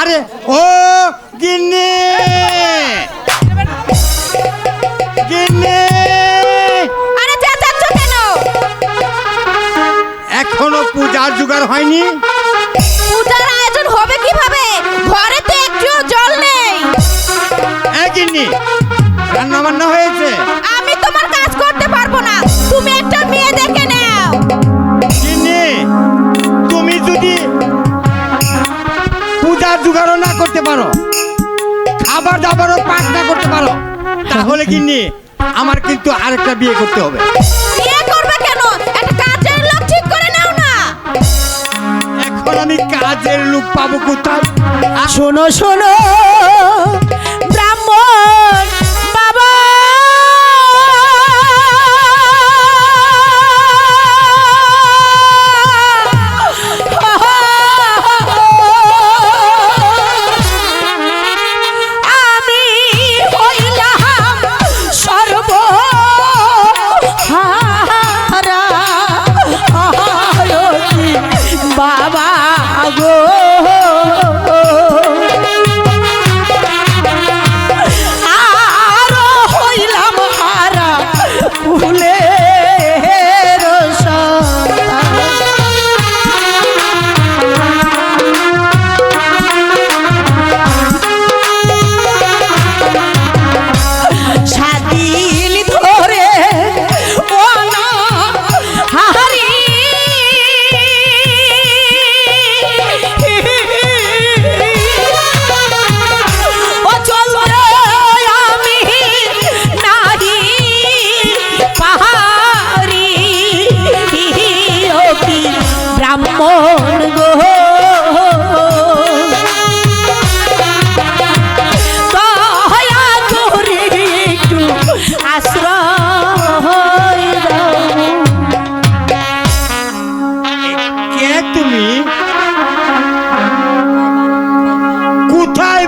আরে ও গিন্নি! গিন্নি! আরে চেঁচাচ্ছ কেন? এখনও পূজার জোগাড় হয়নি। পূজার আয়োজন হবে কীভাবে? ঘরে তো একটুও জল নেই। এ গিন্নি রান্না বান্না হয়েছে? করতে পারো। খাবার দাবারও পাক না করতে পারো। তাহলে কিনি আমার কিন্তু আরেকটা বিয়ে করতে হবে। বিয়ে করবে কেন? একটা কাজের লোক ঠিক করে নাও না। এখন আমি কাজের লোক পাবো কোথায়? শোনো শোনো ব্রাহ্মণ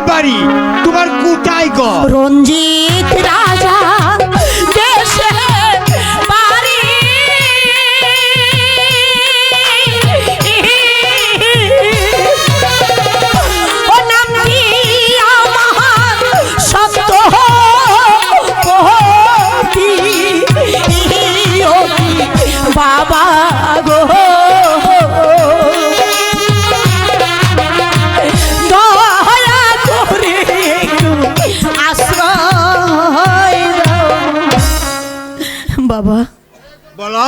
বাড়ি? তোমার কোথায় রঞ্জিত রাজা বাবা। বলো।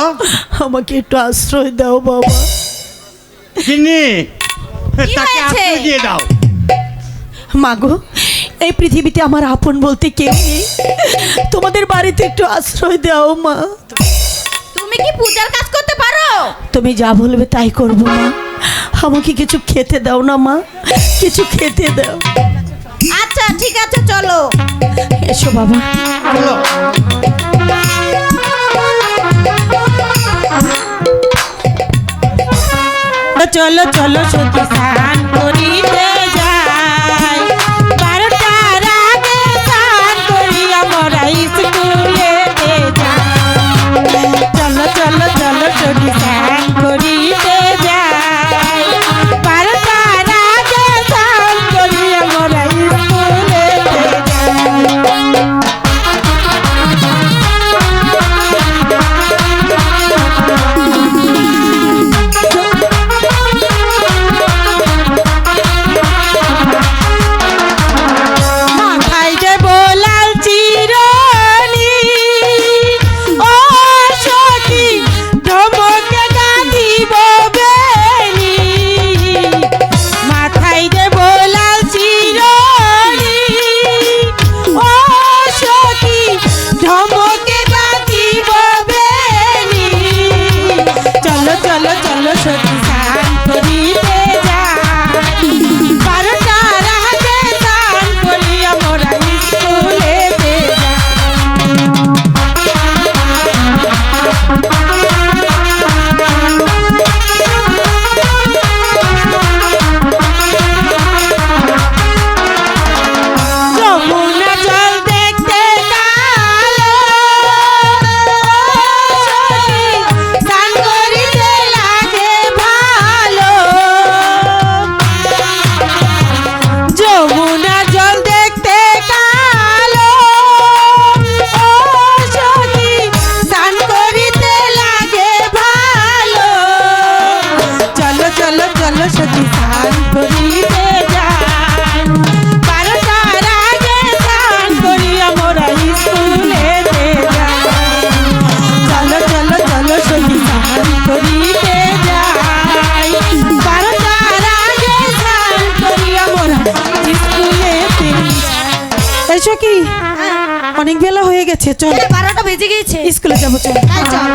আমাকে একটু আশ্রয় দাও বাবা। কি তাকে আশ্রয় দিয়ে দাও। মাগো এই পৃথিবীতে আমার আপন বলতে কেউ নেই। তোমাদের বাড়িতে একটু আশ্রয় দাও মা। তুমি কি পূজার কাজ করতে পারো? তুমি যা বলবে তাই করব মা। আমাকে কিছু খেতে দাও না মা। কিছু খেতে দাও। আচ্ছা ঠিক আছে চলো। এসো বাবা। চলো। চলো চলো শুধু স্নান করিতে এই কি? অনেক বেলা হয়ে গেছে চল। বারোটা বেজে গিয়েছে। স্কুলে যাব চল। চল।